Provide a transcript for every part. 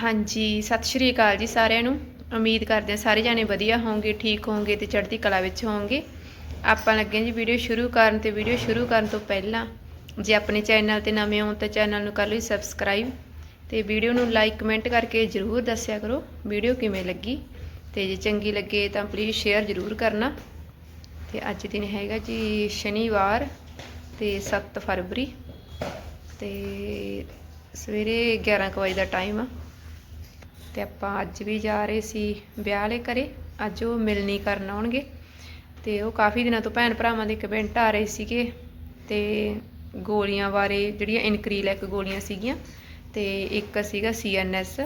ਹਾਂਜੀ, ਸਤਿ ਸ਼੍ਰੀ ਅਕਾਲ ਜੀ ਸਾਰਿਆਂ ਨੂੰ। ਉਮੀਦ ਕਰਦੇ ਹਾਂ ਸਾਰੇ ਜਾਣੇ ਵਧੀਆ ਹੋਵੋਗੇ ਠੀਕ ਹੋਵੋਗੇ ਤੇ ਚੜ੍ਹਦੀ ਕਲਾ ਵਿੱਚ ਹੋਵੋਗੇ ਆਪਾਂ ਲੱਗੇ ਹਾਂ ਜੀ ਵੀਡੀਓ ਸ਼ੁਰੂ ਕਰਨ ਤੇ ਵੀਡੀਓ ਸ਼ੁਰੂ ਕਰਨ ਤੋਂ ਪਹਿਲਾਂ ਜੇ ਆਪਣੇ ਚੈਨਲ ਤੇ ਨਵੇਂ ਹੋ ਤਾਂ ਚੈਨਲ ਨੂੰ ਕਰ ਲਓ ਸਬਸਕ੍ਰਾਈਬ ਤੇ ਵੀਡੀਓ ਨੂੰ ਲਾਈਕ, ਕਮੈਂਟ ਕਰਕੇ ਜਰੂਰ ਦੱਸਿਆ ਕਰੋ ਵੀਡੀਓ ਕਿਵੇਂ ਲੱਗੀ। ਤੇ ਜੇ ਚੰਗੀ ਲੱਗੇ ਤਾਂ ਪਲੀਜ਼ ਸ਼ੇਅਰ ਜਰੂਰ ਕਰਨਾ। ਤੇ ਅੱਜ ਦਿਨ ਹੈਗਾ ਜੀ ਸ਼ਨੀਵਾਰ ਤੇ 7 ਫਰਵਰੀ ਤੇ ਸਵੇਰੇ 11 ਕੁ ਵਜੇ ਦਾ ਟਾਈਮ ਆ। ਤੇ ਆਪਾਂ ਅੱਜ ਵੀ ਜਾ ਰਹੇ ਸੀ ਵਿਆਹ ਵਾਲੇ ਘਰੇ। ਅੱਜ ਉਹ ਮਿਲਣੀ ਕਰਨ ਆਉਣਗੇ। ਤੇ ਉਹ ਕਾਫੀ ਦਿਨਾਂ ਤੋਂ ਭੈਣ ਭਰਾਵਾਂ ਦੇ ਕਮੈਂਟ ਆ ਰਹੇ ਸੀਗੇ। ਤੇ ਗੋਲੀਆਂ ਬਾਰੇ ਜਿਹੜੀਆਂ ਇਨਕਰੀਲੈਕ ਗੋਲੀਆਂ ਸੀਗੀਆਂ, ਤੇ ਇੱਕ ਸੀਗਾ ਸੀਐਨਐਸ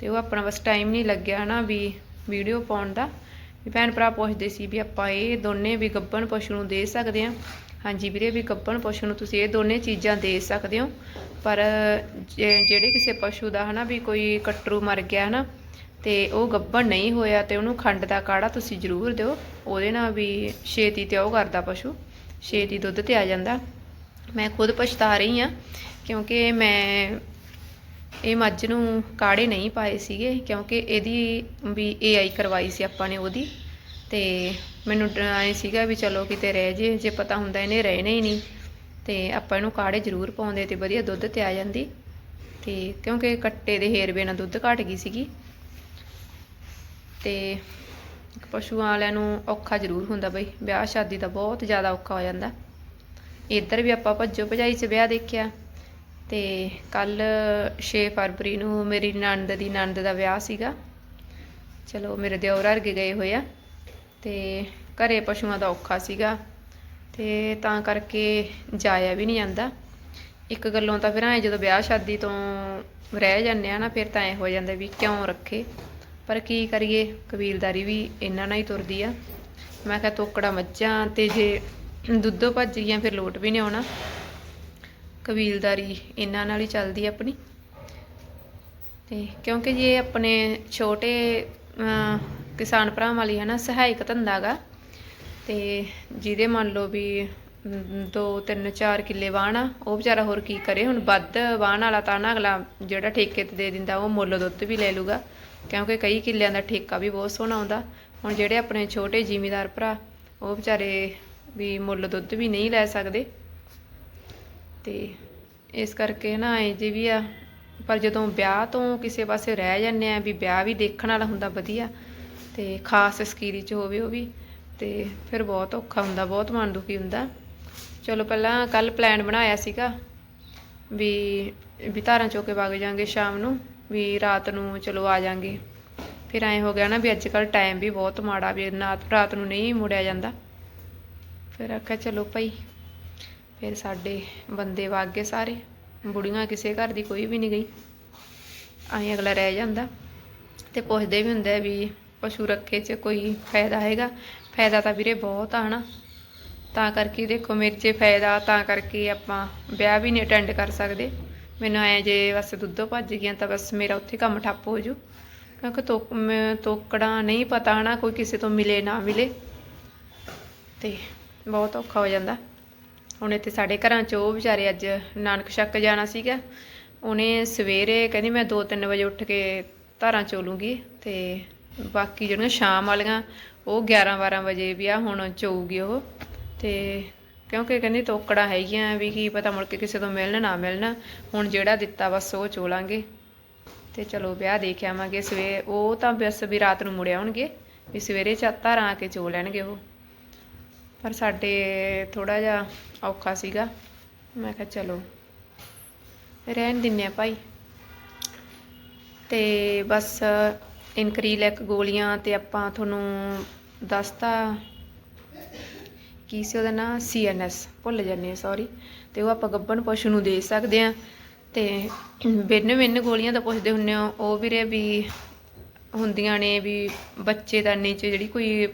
ਤੇ ਉਹ ਆਪਣਾ ਬਸ ਟਾਈਮ ਨਹੀਂ ਲੱਗਿਆ ਹਨਾ ਵੀ ਵੀਡੀਓ ਪਾਉਣ ਦਾ। ਵੀ ਭੈਣ ਭਰਾ ਪੁੱਛਦੇ ਸੀ ਵੀ ਆਪਾਂ ਇਹ ਦੋਨੇ ਵੀ ਗੱਭਣ ਪਸ਼ੂ ਨੂੰ ਦੇ ਸਕਦੇ ਹਾਂ। ਹਾਂਜੀ ਵੀਰੇ, ਵੀ ਗੱਭਣ ਪਸ਼ੂ ਨੂੰ ਤੁਸੀਂ ਇਹ ਦੋਨੇ ਚੀਜ਼ਾਂ ਦੇ ਸਕਦੇ ਹੋ। ਪਰ ਜੇ- ਜਿਹੜੇ ਕਿਸੇ ਪਸ਼ੂ ਦਾ ਹਨਾ ਵੀ ਕੋਈ ਕਟਰੂ ਮਰ ਗਿਆ ਹਨਾ, ਤੇ ਉਹ ਗੱਭਣ ਨਹੀਂ ਹੋਇਆ ਤੇ ਉਹਨੂੰ ਖੰਡ ਦਾ ਕਾੜਾ ਤੁਸੀਂ ਜ਼ਰੂਰ ਦਿਓ, ਉਹਦੇ ਨਾਲ ਵੀ ਛੇਤੀ ਤੇ ਉਹ ਕਰਦਾ ਪਸ਼ੂ, ਛੇਤੀ ਦੁੱਧ ਤੇ ਆ ਜਾਂਦਾ। ਮੈਂ ਖੁਦ ਪਛਤਾ ਰਹੀ ਆ ਕਿਉਂਕਿ ਮੈਂ ਇਹ ਮੱਝ ਨੂੰ ਕਾੜੇ ਨਹੀਂ ਪਾਏ ਸੀਗੇ, ਕਿਉਂਕਿ ਇਹਦੀ ਵੀ ਏਆਈ ਕਰਵਾਈ ਸੀ ਆਪਾਂ ਨੇ ਉਹਦੀ, ਤੇ ਮੈਨੂੰ ਐ ਸੀਗਾ ਵੀ ਚਲੋ ਕਿਤੇ ਰਹਿ ਜੇ ਜੇ ਪਤਾ ਹੁੰਦਾ ਇਹਨੇ ਰਹਿਣਾ ਹੀ ਨਹੀਂ। ਤੇ ਆਪਾਂ ਇਹਨੂੰ ਕਾੜੇ ਜ਼ਰੂਰ ਪਾਉਂਦੇ ਤੇ ਵਧੀਆ ਦੁੱਧ ਤੇ ਆ ਜਾਂਦੀ। ਤੇ ਕਿਉਂਕਿ ਕੱਟੇ ਦੇ ਹੇਰਵੇ ਨਾਲ ਦੁੱਧ ਘਟ ਗਈ ਸੀਗੀ। ਤੇ ਪਸ਼ੂਆਂ ਵਾਲਿਆਂ ਨੂੰ ਔਖਾ ਜ਼ਰੂਰ ਹੁੰਦਾ ਬਈ, ਵਿਆਹ ਸ਼ਾਦੀ ਦਾ ਬਹੁਤ ਜ਼ਿਆਦਾ ਔਖਾ ਹੋ ਜਾਂਦਾ। ਇੱਧਰ ਵੀ ਆਪਾਂ ਭੱਜੋ ਭਜਾਈ 'ਚ ਵਿਆਹ ਦੇਖਿਆ। ਤੇ ਕੱਲ 6 ਫਰਵਰੀ ਨੂੰ ਮੇਰੀ ਨਣਦ ਦੀ ਨਣਦ ਦਾ ਵਿਆਹ ਸੀਗਾ। ਚਲੋ ਮੇਰੇ ਦਿਓਰ ਵਰਗੇ ਗਏ ਹੋਏ ਆ। ਤੇ ਘਰੇ ਪਸ਼ੂਆਂ ਦਾ ਔਖਾ ਸੀਗਾ। ਤੇ ਤਾਂ ਕਰਕੇ ਜਾਇਆ ਵੀ ਨਹੀਂ ਜਾਂਦਾ। ਇੱਕ ਗੱਲੋਂ ਤਾਂ ਫਿਰ ਐ ਜਦੋਂ ਵਿਆਹ ਸ਼ਾਦੀ ਤੋਂ ਰਹਿ ਜਾਂਦੇ ਆ ਨਾ, ਫਿਰ ਤਾਂ ਐ ਹੋ ਜਾਂਦਾ ਵੀ ਕਿਉਂ ਰੱਖੇ? ਪਰ ਕੀ ਕਰੀਏ? ਕਬੀਲਦਾਰੀ ਵੀ ਇਹਨਾਂ ਨਾਲ ਹੀ ਤੁਰਦੀ ਆ। ਮੈਂ ਕਿਹਾ ਤੋਕੜਾ ਮੱਝਾਂ ਤੇ ਜੇ ਦੁੱਧੋਂ ਭੱਜ ਗਈਆਂ, ਫਿਰ ਲੋਟ ਵੀ ਨਹੀਂ ਆਉਣਾ। ਕਬੀਲਦਾਰੀ ਇਹਨਾਂ ਨਾਲ ਹੀ ਚੱਲਦੀ ਆਪਣੀ। ਤੇ ਕਿਉਂਕਿ ਜੇ ਆਪਣੇ ਛੋਟੇ ਕਿਸਾਨ ਭਰਾਵਾਂ ਲਈ ਹੈ ਨਾ ਸਹਾਇਕ ਧੰਦਾ ਗਾ ਤੇ ਜਿਹਦੇ ਮੰਨ ਲਓ ਵੀ ਦੋ, ਤਿੰਨ, ਚਾਰ ਕਿੱਲੇ ਵਾਹਣ ਆ, ਉਹ ਵਿਚਾਰਾ ਹੋਰ ਕੀ ਕਰੇ? ਹੁਣ ਵੱਧ ਵਾਹਣ ਵਾਲਾ ਤਾਂ ਨਾ ਅਗਲਾ ਜਿਹੜਾ ਠੇਕੇ ਤੇ ਦੇ ਦਿੰਦਾ, ਉਹ ਮੁੱਲ ਦੁੱਧ ਵੀ ਲੈ ਲੂਗਾ। ਕਿਉਂਕਿ ਕਈ ਕਿੱਲਿਆਂ ਦਾ ਠੇਕਾ ਵੀ ਬਹੁਤ ਸੋਹਣਾ ਆਉਂਦਾ। ਹੁਣ ਜਿਹੜੇ ਆਪਣੇ ਛੋਟੇ ਜ਼ਿਮੀਦਾਰ ਭਰਾ, ਉਹ ਵਿਚਾਰੇ ਵੀ ਮੁੱਲ ਦੁੱਧ ਵੀ ਨਹੀਂ ਲੈ ਸਕਦੇ। ਤੇ ਇਸ ਕਰਕੇ ਨਾ ਐ ਜੇ ਵੀ ਆ, ਪਰ ਜਦੋਂ ਵਿਆਹ ਤੋਂ ਕਿਸੇ ਪਾਸੇ ਰਹਿ ਜਾਂਦੇ ਆ, ਵੀ ਵਿਆਹ ਵੀ ਦੇਖਣ ਵਾਲਾ ਹੁੰਦਾ ਵਧੀਆ, ਤੇ ਖਾਸ ਸਕੀਰੀ ਚ ਹੋਵੇ ਉਹ ਵੀ ਤੇ ਫਿਰ ਬਹੁਤ ਔਖਾ ਹੁੰਦਾ, ਬਹੁਤ ਮਨ ਦੁਖੀ ਹੁੰਦਾ। ਚਲੋ ਪਹਿਲਾਂ ਕੱਲ ਪਲਾਨ ਬਣਾਇਆ ਸੀਗਾ ਵੀ ਵੀ ਧਾਰਾਂ ਚੋ ਕੇ ਵਗ ਜਾਾਂਗੇ ਸ਼ਾਮ ਨੂੰ, ਵੀ ਰਾਤ ਨੂੰ ਚਲੋ ਆ ਜਾਾਂਗੇ। ਫਿਰ ਐਂ ਹੋ ਗਿਆ ਨਾ ਵੀ ਅੱਜ ਕੱਲ ਟਾਈਮ ਵੀ ਬਹੁਤ ਮਾੜਾ, ਵੀ ਨਾ ਰਾਤ ਨੂੰ ਨਹੀਂ ਮੁੜਿਆ ਜਾਂਦਾ। ਫਿਰ ਆਖਿਆ ਚਲੋ ਭਾਈ, ਫਿਰ ਸਾਡੇ ਬੰਦੇ ਵਗ ਗਏ ਸਾਰੇ। ਬੁੜੀਆਂ ਕਿਸੇ ਘਰ ਦੀ ਕੋਈ ਵੀ ਨਹੀਂ ਗਈ। ਐਂ ਅਗਲਾ ਰਹਿ ਜਾਂਦਾ ਤੇ ਪੁੱਛਦੇ ਵੀ ਹੁੰਦੇ ਵੀ ਪਸ਼ੂ ਰੱਖੇ 'ਚ ਕੋਈ ਫਾਇਦਾ ਹੈਗਾ? ਫਾਇਦਾ ਤਾਂ ਵੀਰੇ ਬਹੁਤ ਆ, ਹਨਾ? ਤਾਂ ਕਰਕੇ ਦੇਖੋ, ਮੇਰੇ 'ਚ ਫਾਇਦਾ, ਤਾਂ ਕਰਕੇ ਆਪਾਂ ਵਿਆਹ ਵੀ ਨਹੀਂ ਅਟੈਂਡ ਕਰ ਸਕਦੇ। ਮੈਨੂੰ ਐ ਜੇ ਬਸ ਦੁੱਧੋਂ ਭੱਜ ਗਈਆਂ ਤਾਂ ਬਸ ਮੇਰਾ ਉੱਥੇ ਕੰਮ ਠੱਪ ਹੋ ਜੂ। ਕਿਉਂਕਿ ਤੋਕ, ਮੈਂ ਤੋਕੜਾ ਨਹੀਂ ਪਤਾ, ਹਨਾ, ਕੋਈ ਕਿਸੇ ਤੋਂ ਮਿਲੇ, ਨਾ ਮਿਲੇ। ਤੇ ਬਹੁਤ ਔਖਾ ਹੋ ਜਾਂਦਾ। ਹੁਣ ਇੱਥੇ ਸਾਡੇ ਘਰਾਂ 'ਚ ਉਹ ਵਿਚਾਰੇ ਅੱਜ ਨਾਨਕ ਛੱਕ ਜਾਣਾ ਸੀਗਾ। ਉਹਨੇ ਸਵੇਰੇ ਕਹਿੰਦੀ ਮੈਂ 2-3 ਵਜੇ ਉੱਠ ਕੇ ਧਾਰਾਂ ਚੋਲੂੰਗੀ ਤੇ ਬਾਕੀ ਜਿਹੜੀਆਂ ਸ਼ਾਮ ਵਾਲੀਆਂ, ਉਹ 11-12 ਵਜੇ ਵੀ ਆ, ਹੁਣ ਚੋਊਗੀ ਉਹ। ਤੇ ਕਿਉਂਕਿ ਕਹਿੰਦੀ ਤੋਕੜਾਂ ਹੈਗੀਆਂ, ਵੀ ਕੀ ਪਤਾ ਮੁੜ ਕੇ ਕਿਸੇ ਤੋਂ ਮਿਲਣ ਨਾ ਮਿਲਣ, ਹੁਣ ਜਿਹੜਾ ਦਿੱਤਾ ਬਸ ਉਹ ਚੋਲਾਂਗੇ ਤੇ ਚਲੋ ਵਿਆਹ ਦੇਖ ਆਵਾਂਗੇ, ਸਵੇ, ਉਹ ਤਾਂ ਬਸ ਵੀ ਰਾਤ ਨੂੰ ਮੁੜ ਆਉਣਗੇ, ਵੀ ਸਵੇਰੇ ਚ ਧਾਰਾਂ ਆ ਕੇ ਚੋ ਲੈਣਗੇ ਉਹ। ਪਰ ਸਾਡੇ ਥੋੜਾ ਜਿਹਾ ਔਖਾ ਸੀਗਾ। ਮੈਂ ਕਿਹਾ ਚਲੋ, ਰਹਿਣ ਦਿੰਨੇ ਆ ਭਾਈ। ਤੇ ਬਸ ਇਨਕਰੀਲੈਕ ਗੋਲੀਆਂ ਤੇ ਆਪਾਂ ਤੁਹਾਨੂੰ ਦੱਸਤਾ ਕੀ ਸੀ ਉਹਦਾ ਨਾਂ? ਸੀਐਨਐਸ ਭੁੱਲ ਜਾਂਦੇ ਆ ਸੌਰੀ ਤੇ ਉਹ ਆਪਾਂ ਗੱਭਣ ਪਸ਼ੂ ਨੂੰ ਦੇ ਸਕਦੇ ਆ ਤੇ ਬਿੰਨ ਬਿੰਨ ਗੋਲੀਆਂ ਤਾਂ ਪੁੱਛਦੇ ਹੁੰਨੇ ਹੋ। ਉਹ ਵੀਰੇ ਵੀ ਹੁੰਦੀਆਂ ਨੇ ਵੀ ਬੱਚੇ ਦਾ ਨੀਚੇ ਜਿਹੜੀ ਕੋਈ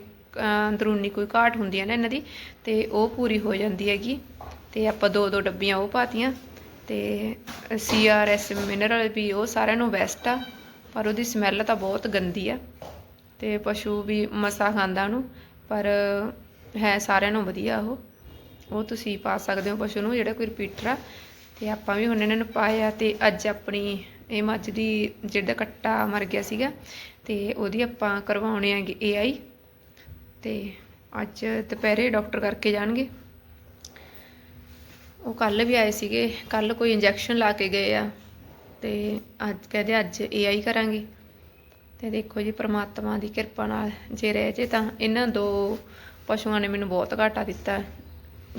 ਅੰਦਰੂਨੀ ਕੋਈ ਘਾਟ ਹੁੰਦੀ ਹੈ ਨਾ ਇਹਨਾਂ ਦੀ, ਤੇ ਉਹ ਪੂਰੀ ਹੋ ਜਾਂਦੀ ਹੈਗੀ। ਤੇ ਆਪਾਂ ਦੋ ਦੋ ਡੱਬੀਆਂ ਉਹ ਪਾਤੀਆਂ। ਤੇ ਸੀਆਰਐਸ ਮਿਨਰਲ ਵੀ ਉਹ ਸਾਰਿਆਂ ਨੂੰ ਬੈਸਟ ਆ। ਪਰ ਉਹਦੀ ਸਮੈਲ ਤਾਂ ਬਹੁਤ ਗੰਦੀ ਆ ਤੇ ਪਸ਼ੂ ਵੀ ਮਸਾ ਖਾਂਦਾ ਉਹਨੂੰ, ਪਰ ਹੈ ਸਾਰਿਆਂ ਨੂੰ ਵਧੀਆ ਉਹ। ਉਹ ਤੁਸੀਂ ਪਾ ਸਕਦੇ ਹੋ ਪਸ਼ੂ ਨੂੰ, ਜਿਹੜਾ ਕੋਈ ਰਿਪੀਟਰ ਆ। ਤੇ ਆਪਾਂ ਵੀ ਹੁਣ ਇਹਨਾਂ ਨੂੰ ਪਾਇਆ ਤੇ ਅੱਜ ਆਪਣੀ ਇਹ ਮੱਝ ਦੀ ਜਿਹੜਾ ਕੱਟਾ ਮਰ ਗਿਆ ਸੀਗਾ ਤੇ ਉਹਦੀ ਆਪਾਂ ਕਰਵਾਉਣੇ ਆਗੇ ਏਆਈ ਤੇ ਅੱਜ ਦੁਪਹਿਰੇ ਡਾਕਟਰ ਕਰਕੇ ਜਾਣਗੇ। ਉਹ ਕੱਲ ਵੀ ਆਏ ਸੀਗੇ ਕੱਲ ਕੋਈ ਇੰਜੈਕਸ਼ਨ ਲਾ ਕੇ ਗਏ ਆ। ਤੇ ਅੱਜ ਕਹਿੰਦੇ ਅੱਜ ਏਆਈ ਕਰਾਂਗੇ। ਅਤੇ ਦੇਖੋ ਜੀ, ਪ੍ਰਮਾਤਮਾ ਦੀ ਕਿਰਪਾ ਨਾਲ ਜੇ ਰਹਿ ਜੇ ਤਾਂ ਇਹਨਾਂ ਦੋ ਪਸ਼ੂਆਂ ਨੇ ਮੈਨੂੰ ਬਹੁਤ ਘਾਟਾ ਦਿੱਤਾ।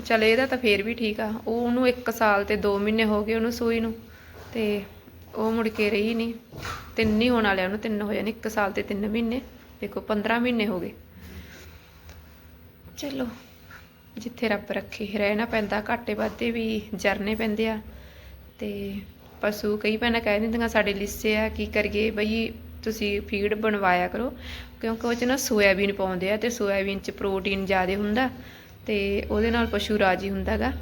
ਚਲ ਇਹਦਾ ਤਾਂ ਫੇਰ ਵੀ ਠੀਕ ਆ। ਉਹ ਉਹਨੂੰ 1 ਸਾਲ ਤੇ 2 ਮਹੀਨੇ ਹੋ ਗਏ ਉਹਨੂੰ ਸੂਈ ਨੂੰ। ਤੇ ਉਹ ਮੁੜ ਕੇ ਰਹੀ ਨਹੀਂ। ਤਿੰਨ ਹੀ ਹੋਣ ਵਾਲਿਆ ਉਹਨੂੰ, ਤਿੰਨ ਹੋ ਜਾਣੇ 1 ਸਾਲ ਤੇ 3 ਮਹੀਨੇ। ਦੇਖੋ 15 ਮਹੀਨੇ ਹੋ ਗਏ। ਚਲੋ, ਜਿੱਥੇ ਰੱਬ ਰੱਖੇ, ਰਹਿਣਾ ਪੈਂਦਾ, ਘਾਟੇ ਵਾਧੇ ਵੀ ਜਰਨੇ ਪੈਂਦੇ ਆ। ਤੇ ਪਸ਼ੂ, ਕਈ ਭੈਣਾਂ ਕਹਿ ਦਿੰਦੀਆਂ ਸਾਡੇ ਲਿੱਸੇ ਆ, ਕੀ ਕਰੀਏ? ਬਈ ਤੁਸੀਂ ਫੀਡ ਬਣਵਾਇਆ ਕਰੋ, ਕਿਉਂਕਿ ਉਹ ਚ ਨਾ ਸੋਇਆਬੀਨ ਪਾਉਂਦੇ ਆ ਤੇ ਸੋਇਆਬੀਨ ਚ ਪ੍ਰੋਟੀਨ ਜ਼ਿਆਦਾ ਹੁੰਦਾ ਤੇ ਉਹਦੇ ਨਾਲ ਪਸ਼ੂ ਰਾਜੀ ਹੁੰਦਾਗਾ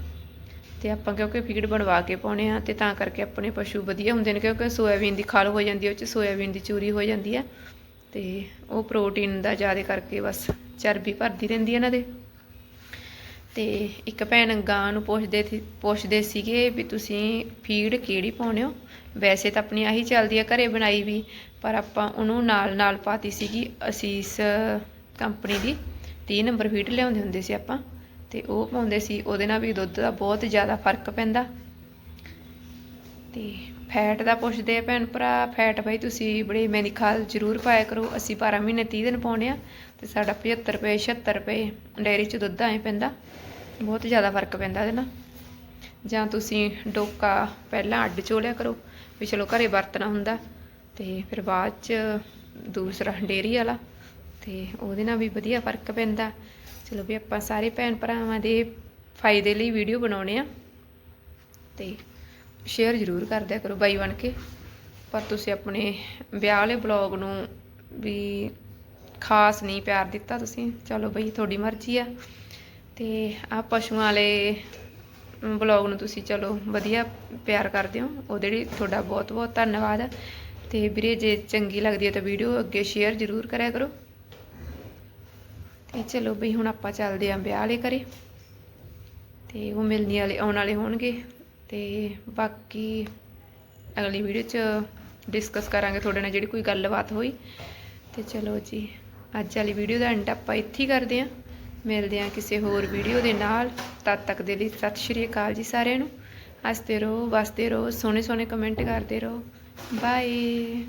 ਤੇ ਆਪਾਂ ਕਿਉਂਕਿ ਫੀਡ ਬਣਵਾ ਕੇ ਪਾਉਣੇ ਆ ਤੇ ਤਾਂ ਕਰਕੇ ਆਪਣੇ ਪਸ਼ੂ ਵਧੀਆ ਹੁੰਦੇ ਨੇ, ਕਿਉਂਕਿ ਸੋਇਆਬੀਨ ਦੀ ਖਲ ਹੋ ਜਾਂਦੀ ਹੈ ਉਹ ਚ ਸੋਇਆਬੀਨ ਦੀ ਚੂਰੀ ਹੋ ਜਾਂਦੀ ਆ ਤੇ ਉਹ ਪ੍ਰੋਟੀਨ ਦਾ ਜ਼ਿਆਦਾ ਕਰਕੇ ਬਸ ਚਰਬੀ ਭਰਦੀ ਰਹਿੰਦੀ ਇਹਨਾਂ ਦੇ। ਤੇ ਇੱਕ ਭੈਣ ਗਾਂ ਨੂੰ ਪੁੱਛਦੇ ਸੀ ਪੁੱਛਦੇ ਸੀਗੇ ਵੀ ਤੁਸੀਂ ਫੀਡ ਕਿਹੜੀ ਪਾਉਣੇ ਹੋ? ਵੈਸੇ ਤਾਂ ਆਪਣੀ ਆਹੀ ਚੱਲਦੀ ਆ ਘਰੇ ਬਣਾਈ ਵੀ, ਪਰ ਆਪਾਂ ਉਹਨੂੰ ਨਾਲ ਨਾਲ ਪਾਤੀ ਸੀਗੀ ਅਸੀਸ ਕੰਪਨੀ ਦੀ 30 ਨੰਬਰ ਫੀਡ ਲਿਆਉਂਦੇ ਹੁੰਦੇ ਸੀ ਆਪਾਂ, ਤੇ ਉਹ ਪਾਉਂਦੇ ਸੀ, ਉਹਦੇ ਨਾਲ ਵੀ ਦੁੱਧ ਦਾ ਬਹੁਤ ਜ਼ਿਆਦਾ ਫ਼ਰਕ ਪੈਂਦਾ। ਤੇ ਫੈਟ ਦਾ ਪੁੱਛਦੇ ਆ ਭੈਣ ਭਰਾ, ਫੈਟ ਬਈ ਤੁਸੀਂ ਬੜੇ ਮੈਨੀਖਾਲ ਜ਼ਰੂਰ ਪਾਇਆ ਕਰੋ, ਅਸੀਂ 12 ਮਹੀਨੇ 30 ਦਿਨ ਪਾਉਣੇ ਆ, ਤੇ ਸਾਡਾ 75 ਰੁਪਏ 76 ਰੁਪਏ ਡੇਅਰੀ 'ਚ ਦੁੱਧ ਆਏ ਪੈਂਦਾ। ਬਹੁਤ ਜ਼ਿਆਦਾ ਫ਼ਰਕ ਪੈਂਦਾ ਇਹਦੇ ਨਾਲ। ਜਾਂ ਤੁਸੀਂ ਡੋਕਾ ਪਹਿਲਾਂ ਅੱਡ ਚੋਲਿਆ ਕਰੋ ਵੀ ਚਲੋ ਘਰੇ ਵਰਤਣਾ ਹੁੰਦਾ ਤੇ ਫਿਰ ਬਾਅਦ 'ਚ ਦੂਸਰਾ ਡੇਅਰੀ ਵਾਲਾ ਤੇ ਉਹਦੇ ਨਾਲ ਵੀ ਵਧੀਆ ਫ਼ਰਕ ਪੈਂਦਾ। ਚਲੋ ਵੀ ਆਪਾਂ ਸਾਰੇ ਭੈਣ ਭਰਾਵਾਂ ਦੇ ਫਾਇਦੇ ਲਈ ਵੀਡੀਓ ਬਣਾਉਣੇ ਆ ਤੇ ਸ਼ੇਅਰ ਜ਼ਰੂਰ ਕਰਦਿਆ ਕਰੋ ਬਾਈ ਬਣ ਕੇ। ਪਰ ਤੁਸੀਂ ਆਪਣੇ ਵਿਆਹ ਵਾਲੇ ਬਲੌਗ ਨੂੰ ਵੀ ਖਾਸ ਨਹੀਂ ਪਿਆਰ ਦਿੱਤਾ ਤੁਸੀਂ। ਚਲੋ ਬਈ ਤੁਹਾਡੀ ਮਰਜ਼ੀ ਆ। ਤੇ ਆ ਪਸ਼ੂਆਂ ਵਾਲੇ ਬਲੌਗ ਨੂੰ ਤੁਸੀਂ ਚਲੋ ਵਧੀਆ ਪਿਆਰ ਕਰਦੇ ਹੋ। ਉਹਦੇ ਲਈ ਤੁਹਾਡਾ ਬਹੁਤ ਬਹੁਤ ਧੰਨਵਾਦ। ਤੇ ਵੀਰੇ, ਜੇ ਚੰਗੀ ਲੱਗਦੀ ਹੈ ਤਾਂ ਵੀਡੀਓ ਅੱਗੇ ਸ਼ੇਅਰ ਜ਼ਰੂਰ ਕਰਿਆ ਕਰੋ। ਤੇ ਚਲੋ ਬਈ, ਹੁਣ ਆਪਾਂ ਚੱਲਦੇ ਆਂ ਵਿਆਹ ਵਾਲੇ ਘਰੇ। ਤੇ ਉਹ ਮਿਲਣੀ ਵਾਲੇ, ਆਉਣ ਵਾਲੇ ਹੋਣਗੇ। ਤੇ ਬਾਕੀ ਅਗਲੀ ਵੀਡੀਓ 'ਚ ਡਿਸਕਸ ਕਰਾਂਗੇ ਤੁਹਾਡੇ ਨਾਲ ਜਿਹੜੀ ਕੋਈ ਗੱਲਬਾਤ ਹੋਈ। ਤੇ ਚਲੋ ਜੀ, ਅੱਜ ਵਾਲੀ ਵੀਡੀਓ ਦਾ ਐਂਡ ਆਪਾਂ ਇੱਥੇ ਹੀ ਕਰਦੇ ਆਂ ਮਿਲਦੇ ਆਂ ਕਿਸੇ ਹੋਰ ਵੀਡੀਓ ਦੇ ਨਾਲ। ਤਦ ਤੱਕ ਦੇ ਲਈ ਸਤਿ ਸ਼੍ਰੀ ਅਕਾਲ ਜੀ ਸਾਰਿਆਂ ਨੂੰ। ਹੱਸਦੇ ਰਹੋ, ਵਸਦੇ ਰਹੋ ਸੋਹਣੇ ਸੋਹਣੇ ਕਮੈਂਟ ਕਰਦੇ ਰਹੋ। ਬਾਏ